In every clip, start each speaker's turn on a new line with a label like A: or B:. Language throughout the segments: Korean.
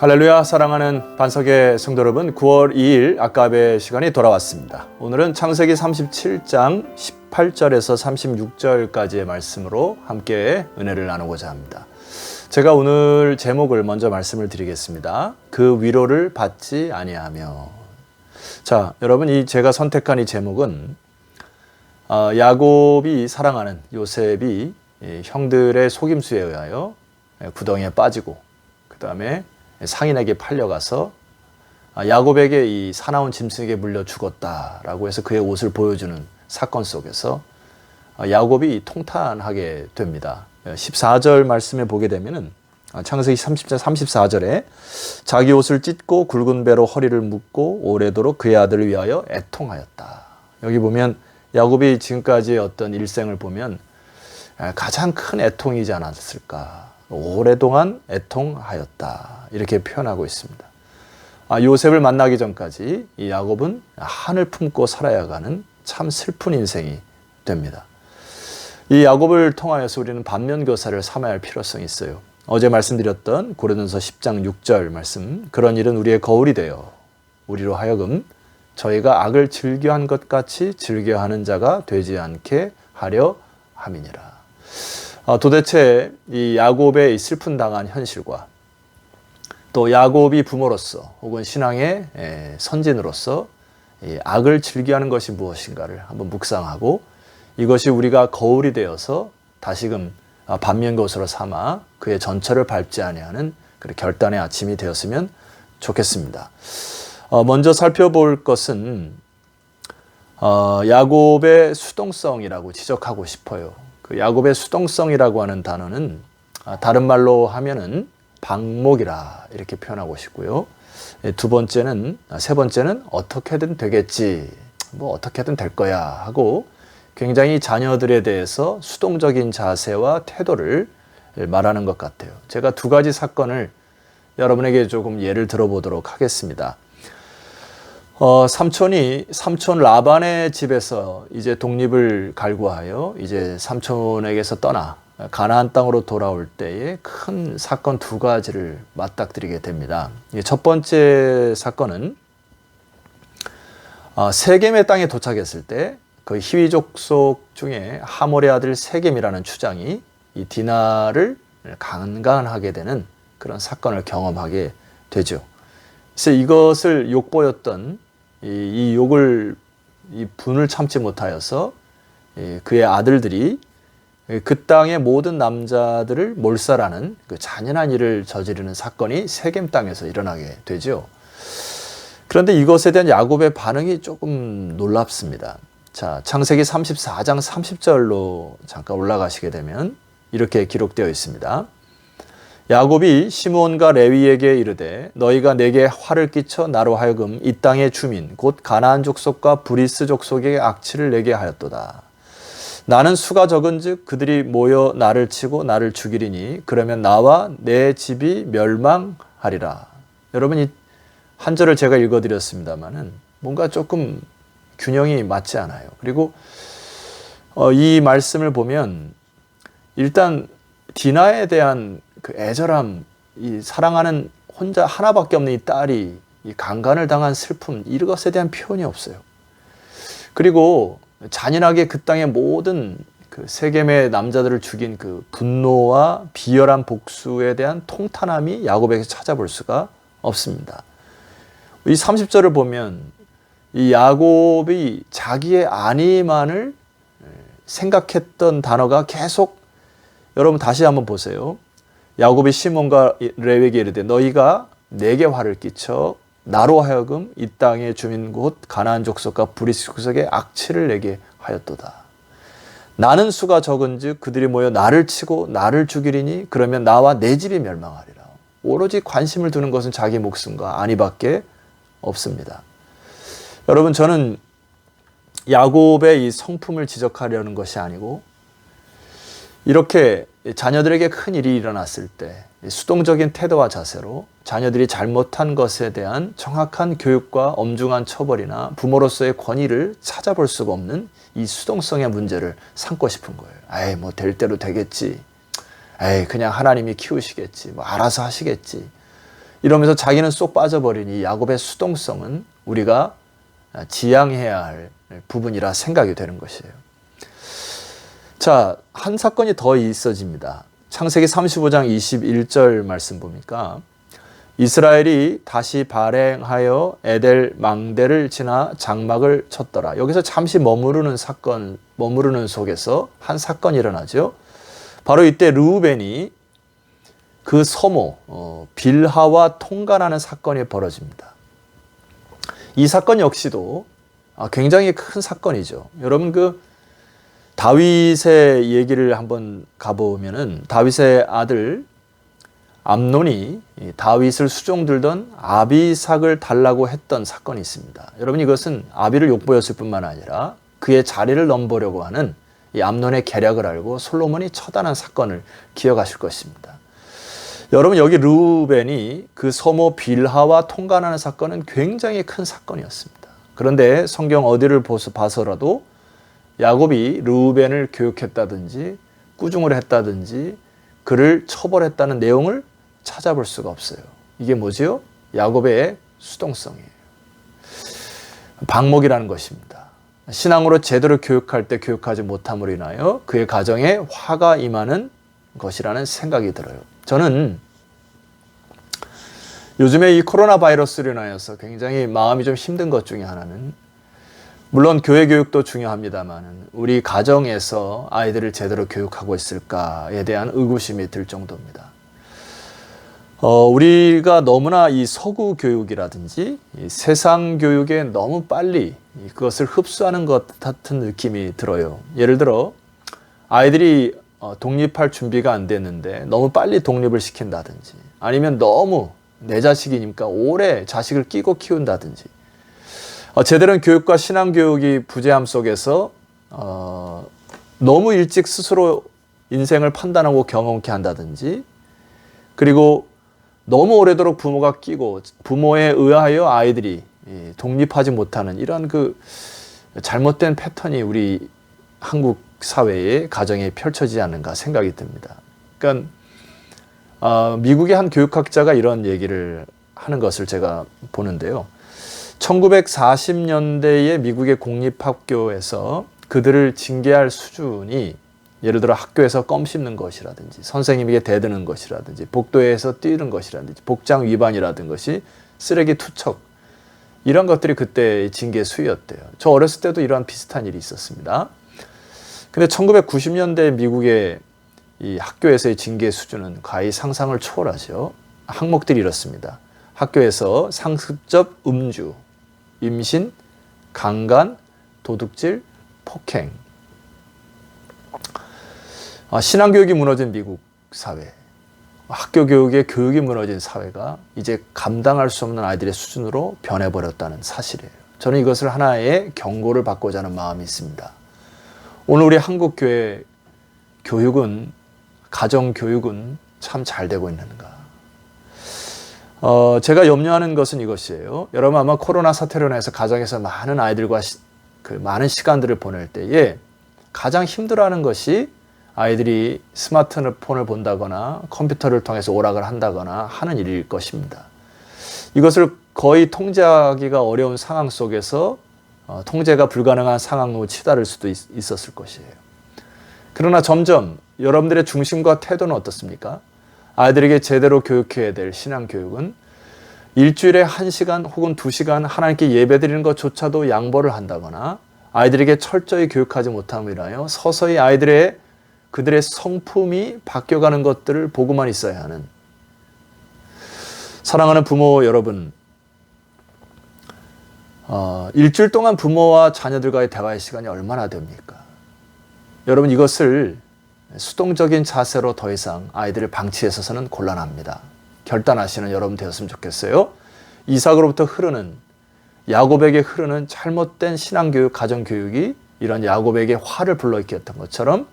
A: 할렐루야 사랑하는 반석의 성도 여러분 9월 2일 아까의 시간이 돌아왔습니다. 오늘은 창세기 37장 18절에서 36절까지의 말씀으로 함께 은혜를 나누고자 합니다. 제가 오늘 제목을 먼저 말씀을 드리겠습니다. 그 위로를 받지 아니하며 자 여러분 이 제가 선택한 이 제목은 어, 야곱이 사랑하는 요셉이 이 형들의 속임수에 의하여 구덩이에 빠지고 그 다음에 상인에게 팔려가서 아, 야곱에게 이 사나운 짐승에게 물려 죽었다라고 해서 그의 옷을 보여주는 사건 속에서 아, 야곱이 통탄하게 됩니다. 14절 말씀에 보게 되면은 아, 창세기 30절 34절에 자기 옷을 찢고 굵은 배로 허리를 묶고 오래도록 그의 아들을 위하여 애통하였다. 여기 보면 야곱이 지금까지의 어떤 일생을 보면 가장 큰 애통이지 않았을까. 오래동안 애통하였다. 이렇게 표현하고 있습니다. 아, 요셉을 만나기 전까지 이 야곱은 한을 품고 살아야 가는 참 슬픈 인생이 됩니다. 이 야곱을 통하여서 우리는 반면교사를 삼아야 할 필요성이 있어요. 어제 말씀드렸던 고린도서 10장 6절 말씀 그런 일은 우리의 거울이 되어 우리로 하여금 저희가 악을 즐겨한 것 같이 즐겨하는 자가 되지 않게 하려 함이니라. 어, 도대체 이 야곱의 슬픈 당한 현실과 또 야곱이 부모로서 혹은 신앙의 선진으로서 악을 즐겨하는 것이 무엇인가를 한번 묵상하고 이것이 우리가 거울이 되어서 다시금 반면교사로 삼아 그의 전철을 밟지 아니하는 그 결단의 아침이 되었으면 좋겠습니다. 어, 먼저 살펴볼 것은 어, 야곱의 수동성이라고 지적하고 싶어요. 그 야곱의 수동성이라고 하는 단어는 아, 다른 말로 하면은 방목이라 이렇게 표현하고 싶고요. 예, 두 번째는 아, 세 번째는 어떻게든 되겠지. 뭐 어떻게든 될 거야 하고 굉장히 자녀들에 대해서 수동적인 자세와 태도를 말하는 것 같아요. 제가 두 가지 사건을 여러분에게 조금 예를 들어보도록 하겠습니다. 어, 삼촌이 삼촌 라반의 집에서 이제 독립을 갈구하여 이제 삼촌에게서 떠나 가나안 땅으로 돌아올 때에 큰 사건 두 가지를 맞닥뜨리게 됩니다. 첫 번째 사건은 어, 세겜의 땅에 도착했을 때 그 히위 족 속 중에 하몰의 아들 세겜이라는 추장이 이 디나를 강간하게 되는 그런 사건을 경험하게 되죠. 그래서 이것을 욕보였던 이, 이 욕을 이 분을 참지 못하여서 그의 아들들이 그 땅의 모든 남자들을 몰살하는 그 잔인한 일을 저지르는 사건이 세겜 땅에서 일어나게 되죠. 그런데 이것에 대한 야곱의 반응이 조금 놀랍습니다. 자, 창세기 34장 30절로 잠깐 올라가시게 되면 이렇게 기록되어 있습니다. 야곱이 시므온과 레위에게 이르되 너희가 내게 화를 끼쳐 나로 하여금 이 땅의 주민 곧 가나안 족속과 브리스 족속에게 악취를 내게 하였도다. 나는 수가 적은즉 그들이 모여 나를 치고 나를 죽이리니 그러면 나와 내 집이 멸망하리라. 여러분 이 한 절을 제가 읽어 드렸습니다만은 뭔가 조금 균형이 맞지 않아요. 그리고 어, 이 말씀을 보면 일단 디나에 대한 그 애절함, 이 사랑하는 혼자 하나밖에 없는 이 딸이 이 강간을 당한 슬픔 이것에 대한 표현이 없어요. 그리고 잔인하게 그 땅의 모든 그 세겜의 남자들을 죽인 그 분노와 비열한 복수에 대한 통탄함이 야곱에게 찾아볼 수가 없습니다. 이 30절을 보면 이 야곱이 자기의 아니만을 생각했던 단어가 계속 여러분 다시 한번 보세요. 야곱이 시몬과 레위에게 이르되 너희가 내게 화를 끼쳐 나로 하여금 이 땅의 주민 곧 가나안 족속과 브리스 족속에 악취를 내게 하였도다. 나는 수가 적은즉 그들이 모여 나를 치고 나를 죽이리니 그러면 나와 내 집이 멸망하리라. 오로지 관심을 두는 것은 자기 목숨과 아니밖에 없습니다. 여러분 저는 야곱의 이 성품을 지적하려는 것이 아니고 이렇게 자녀들에게 큰 일이 일어났을 때 수동적인 태도와 자세로 자녀들이 잘못한 것에 대한 정확한 교육과 엄중한 처벌이나 부모로서의 권위를 찾아볼 수가 없는 이 수동성의 문제를 삼고 싶은 거예요. 에이, 뭐 될 대로 되겠지. 에이, 그냥 하나님이 키우시겠지. 뭐 알아서 하시겠지. 이러면서 자기는 쏙 빠져버린 이 야곱의 수동성은 우리가 지양해야 할 부분이라 생각이 되는 것이에요. 자, 한 사건이 더 있어집니다. 창세기 35장 21절 말씀 보니까 이스라엘이 다시 발행하여 에델 망대를 지나 장막을 쳤더라. 여기서 잠시 머무르는 사건, 머무르는 속에서 한 사건이 일어나죠. 바로 이때 르우벤이 그 서모 어, 빌하와 통관하는 사건이 벌어집니다. 이 사건 역시도 아, 굉장히 큰 사건이죠. 여러분 그 다윗의 얘기를 한번 가보면은 다윗의 아들 암논이 다윗을 수종들던 아비삭을 달라고 했던 사건이 있습니다. 여러분 이것은 아비를 욕보였을 뿐만 아니라 그의 자리를 넘보려고 하는 이 암논의 계략을 알고 솔로몬이 처단한 사건을 기억하실 것입니다. 여러분 여기 르우벤이 그 소모 빌하와 통관하는 사건은 굉장히 큰 사건이었습니다. 그런데 성경 어디를 봐서라도 야곱이 르우벤을 교육했다든지 꾸중을 했다든지 그를 처벌했다는 내용을 찾아볼 수가 없어요. 이게 뭐지요? 야곱의 수동성이에요. 방목이라는 것입니다. 신앙으로 제대로 교육할 때 교육하지 못함으로 인하여 그의 가정에 화가 임하는 것이라는 생각이 들어요. 저는 요즘에 이 코로나 바이러스로 인하여서 굉장히 마음이 좀 힘든 것 중에 하나는 물론 교회 교육도 중요합니다만 우리 가정에서 아이들을 제대로 교육하고 있을까에 대한 의구심이 들 정도입니다. 어, 우리가 너무나 이 서구 교육이라든지 이 세상 교육에 너무 빨리 그것을 흡수하는 것 같은 느낌이 들어요. 예를 들어 아이들이 어, 독립할 준비가 안 됐는데 너무 빨리 독립을 시킨다든지 아니면 너무 내 자식이니까 오래 자식을 끼고 키운다든지 어, 제대로 된 교육과 신앙 교육이 부재함 속에서 어, 너무 일찍 스스로 인생을 판단하고 경험케 한다든지 그리고 너무 오래도록 부모가 끼고 부모에 의하여 아이들이 독립하지 못하는 이런 그 잘못된 패턴이 우리 한국 사회의 가정에 펼쳐지지 않는가 생각이 듭니다. 그러니까 어, 미국의 한 교육학자가 이런 얘기를 하는 것을 제가 보는데요. 1940년대의 미국의 공립학교에서 그들을 징계할 수준이 예를 들어 학교에서 껌 씹는 것이라든지 선생님에게 대드는 것이라든지 복도에서 뛰는 것이라든지 복장 위반이라든 것이 쓰레기 투척 이런 것들이 그때 징계 수위였대요. 저 어렸을 때도 이러한 비슷한 일이 있었습니다. 근데 1990년대 미국의 이 학교에서의 징계 수준은 거의 상상을 초월하죠. 항목들이 이렇습니다. 학교에서 상습적 음주, 임신, 강간, 도둑질, 폭행, 아, 신앙교육이 무너진 미국 사회, 학교 교육의 교육이 무너진 사회가 이제 감당할 수 없는 아이들의 수준으로 변해버렸다는 사실이에요. 저는 이것을 하나의 경고를 받고자 하는 마음이 있습니다. 오늘 우리 한국교회 교육은, 가정교육은 참 잘 되고 있는가. 어, 제가 염려하는 것은 이것이에요. 여러분 아마 코로나 사태로 인해서 가정에서 많은 아이들과 시, 그 많은 시간들을 보낼 때에 가장 힘들어하는 것이 아이들이 스마트폰을 본다거나 컴퓨터를 통해서 오락을 한다거나 하는 일일 것입니다. 이것을 거의 통제하기가 어려운 상황 속에서 어, 통제가 불가능한 상황으로 치달을 수도 있, 있었을 것이에요. 그러나 점점 여러분들의 중심과 태도는 어떻습니까? 아이들에게 제대로 교육해야 될 신앙 교육은 일주일에 한 시간 혹은 두 시간 하나님께 예배드리는 것조차도 양보를 한다거나 아이들에게 철저히 교육하지 인하여 서서히 아이들의 그들의 성품이 바뀌어가는 것들을 보고만 있어야 하는 사랑하는 부모 여러분, 어, 일주일 동안 부모와 자녀들과의 대화의 시간이 얼마나 됩니까? 여러분 이것을 수동적인 자세로 더 이상 아이들을 방치해서는 곤란합니다. 결단하시는 여러분 되었으면 좋겠어요. 이삭으로부터 흐르는 야곱에게 흐르는 잘못된 신앙교육, 가정교육이 이런 야곱에게 화를 불러일으켰던 것처럼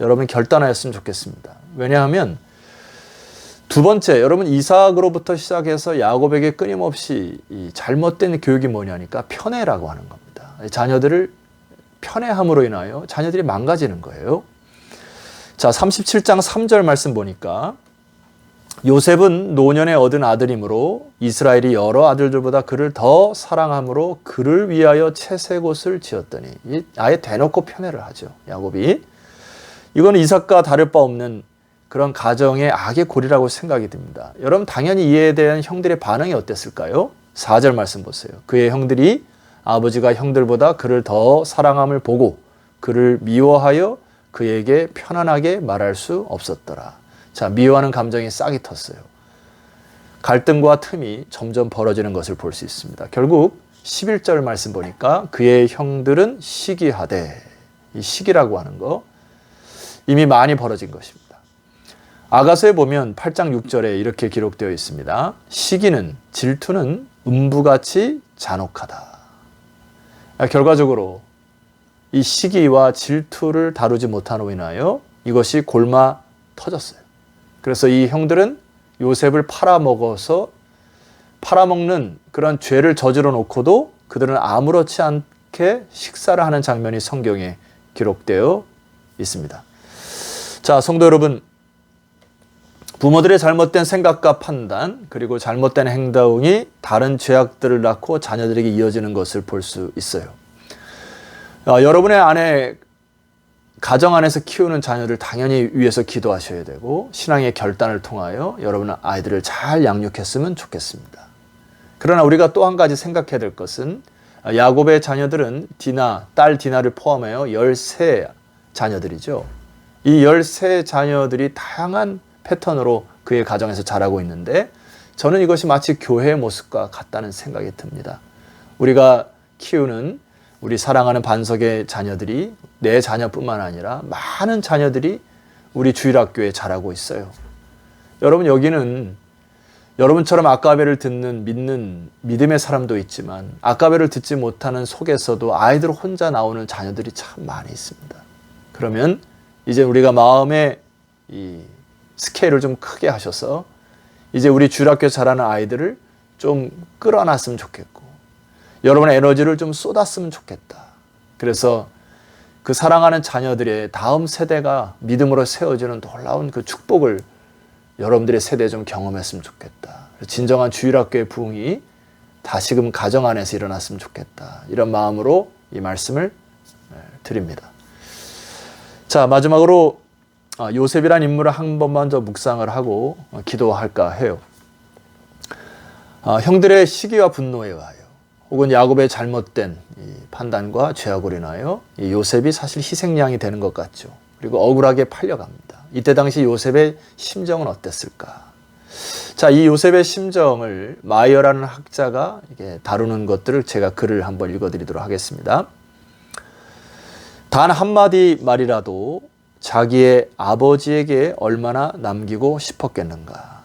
A: 여러분 결단하였으면 좋겠습니다. 왜냐하면 두 번째, 여러분 이삭으로부터 시작해서 야곱에게 끊임없이 잘못된 교육이 뭐냐니까 편애라고 하는 겁니다. 자녀들을 편애함으로 인하여 자녀들이 망가지는 거예요. 자, 37장 3절 말씀 보니까 요셉은 노년에 얻은 아들이므로 이스라엘이 여러 아들들보다 그를 더 사랑함으로 그를 위하여 채색 옷을 지었더니 이 아예 대놓고 편애를 하죠. 야곱이 이거는 이삭과 다를 바 없는 그런 가정의 악의 고리라고 생각이 듭니다. 여러분 당연히 이에 대한 형들의 반응이 어땠을까요? 4절 말씀 보세요. 그의 형들이 아버지가 형들보다 그를 더 사랑함을 보고 그를 미워하여 그에게 편안하게 말할 수 없었더라. 자, 미워하는 감정이 싹이 텄어요. 갈등과 틈이 점점 벌어지는 것을 볼 수 있습니다. 결국 11절 말씀 보니까 그의 형들은 시기하되 이 시기라고 하는 거 이미 많이 벌어진 것입니다. 아가서에 보면 8장 6절에 이렇게 기록되어 있습니다. 시기는 질투는 음부같이 잔혹하다. 아, 결과적으로 이 시기와 질투를 다루지 못함으로 인하여 이것이 골마 터졌어요. 그래서 이 형들은 요셉을 팔아먹어서 팔아먹는 그런 죄를 저지러 놓고도 그들은 아무렇지 않게 식사를 하는 장면이 성경에 기록되어 있습니다. 자, 성도 여러분, 부모들의 잘못된 생각과 판단, 그리고 잘못된 행동이 다른 죄악들을 낳고 자녀들에게 이어지는 것을 볼 수 있어요. 어, 여러분의 안에 가정 안에서 키우는 자녀들 당연히 위해서 기도하셔야 되고 신앙의 결단을 통하여 여러분 아이들을 잘 양육했으면 좋겠습니다. 그러나 우리가 또 한 가지 생각해야 될 것은 야곱의 자녀들은 디나, 딸 디나를 포함하여 13 자녀들이죠. 이 13 자녀들이 다양한 패턴으로 그의 가정에서 자라고 있는데 저는 이것이 마치 교회의 모습과 같다는 생각이 듭니다. 우리가 키우는 우리 사랑하는 반석의 자녀들이 내 자녀뿐만 아니라 많은 자녀들이 우리 주일학교에 자라고 있어요. 여러분 여기는 여러분처럼 아까베를 듣는 믿는 믿음의 사람도 있지만 아까베를 듣지 못하는 속에서도 아이들 혼자 나오는 자녀들이 참 많이 있습니다. 그러면 이제 우리가 마음의 이 스케일을 좀 크게 하셔서 이제 우리 주일학교 자라는 아이들을 좀 끌어놨으면 좋겠고 여러분의 에너지를 좀 쏟았으면 좋겠다. 그래서 그 사랑하는 자녀들의 다음 세대가 믿음으로 세워지는 놀라운 그 축복을 여러분들의 세대에 좀 경험했으면 좋겠다. 진정한 주일학교의 부흥이 다시금 가정 안에서 일어났으면 좋겠다. 이런 마음으로 이 말씀을 네, 드립니다. 자, 마지막으로 아, 요셉이란 인물을 한 번만 더 묵상을 하고 기도할까 해요. 아, 형들의 시기와 분노에 의하여 혹은 야곱의 잘못된 판단과 죄악으로 인하여 요셉이 사실 희생양이 되는 것 같죠. 그리고 억울하게 팔려갑니다. 이때 당시 요셉의 심정은 어땠을까? 자, 이 요셉의 심정을 마이어라는 학자가 다루는 것들을 제가 글을 한번 읽어드리도록 하겠습니다. 단 한마디 말이라도 자기의 아버지에게 얼마나 남기고 싶었겠는가.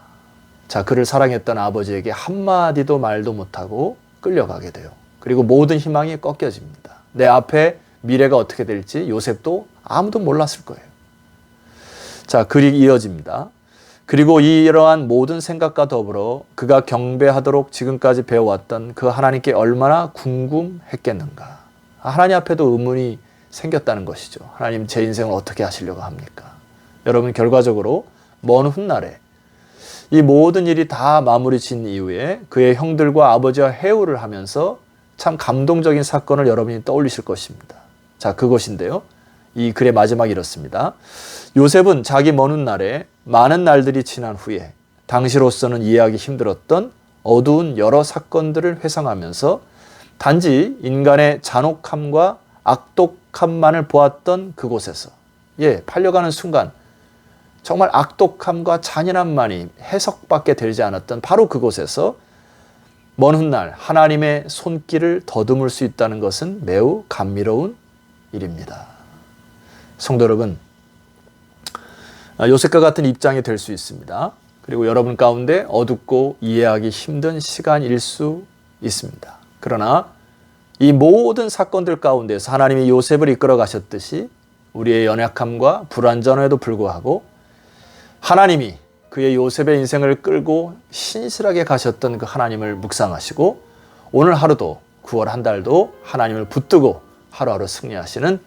A: 자, 그를 사랑했던 아버지에게 한마디도 말도 못하고 끌려가게 돼요. 그리고 모든 희망이 꺾여집니다. 내 앞에 미래가 어떻게 될지 요셉도 아무도 몰랐을 거예요. 자, 글이 이어집니다. 그리고 이러한 모든 생각과 더불어 그가 경배하도록 지금까지 배워왔던 그 하나님께 얼마나 궁금했겠는가. 하나님 앞에도 의문이 생겼다는 것이죠. 하나님 제 인생을 어떻게 하시려고 합니까? 여러분 결과적으로 먼 훗날에 이 모든 일이 다 마무리 진 이후에 그의 형들과 아버지와 해우를 하면서 참 감동적인 사건을 여러분이 떠올리실 것입니다. 자, 그것인데요. 이 글의 마지막이 이렇습니다. 요셉은 자기 먼 훗날에 많은 날들이 지난 후에 당시로서는 이해하기 힘들었던 어두운 여러 사건들을 회상하면서 단지 인간의 잔혹함과 악독함만을 보았던 그곳에서 예, 팔려가는 순간 정말 악독함과 잔인함만이 해석밖에 되지 않았던 바로 그곳에서 먼 훗날 하나님의 손길을 더듬을 수 있다는 것은 매우 감미로운 일입니다. 성도 여러분, 요셉과 같은 입장이 될 수 있습니다. 그리고 여러분 가운데 어둡고 이해하기 힘든 시간일 수 있습니다. 그러나 이 모든 사건들 가운데서 하나님이 요셉을 이끌어 가셨듯이 우리의 연약함과 불완전에도 불구하고 하나님이 그의 요셉의 인생을 끌고 신실하게 가셨던 그 하나님을 묵상하시고 오늘 하루도 9월 한 달도 하나님을 붙들고 하루하루 승리하시는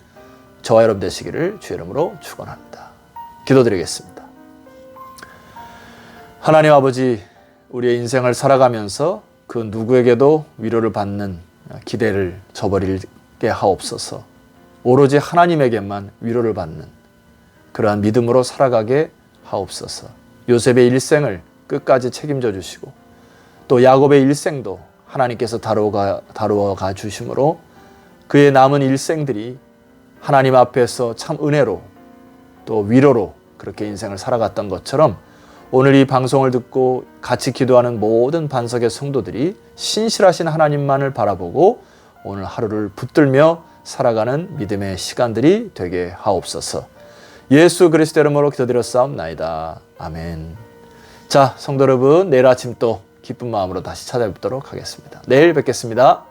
A: 저와 여러분 되시기를 주의 이름으로 축원합니다. 기도드리겠습니다. 하나님 아버지, 우리의 인생을 살아가면서 그 누구에게도 위로를 받는 기대를 저버리게 하옵소서. 오로지 하나님에게만 위로를 받는 그러한 믿음으로 살아가게 하옵소서. 요셉의 일생을 끝까지 책임져 주시고 또 야곱의 일생도 하나님께서 다루어가, 다루어가 주심으로 그의 남은 일생들이 하나님 앞에서 참 은혜로 또 위로로 그렇게 인생을 살아갔던 것처럼 오늘 이 방송을 듣고 같이 기도하는 모든 반석의 성도들이 신실하신 하나님만을 바라보고 오늘 하루를 붙들며 살아가는 믿음의 시간들이 되게 하옵소서. 예수 그리스도 이름으로 기도드렸사옵나이다. 아멘. 자, 성도 여러분, 내일 아침 또 기쁜 마음으로 다시 찾아뵙도록 하겠습니다. 내일 뵙겠습니다.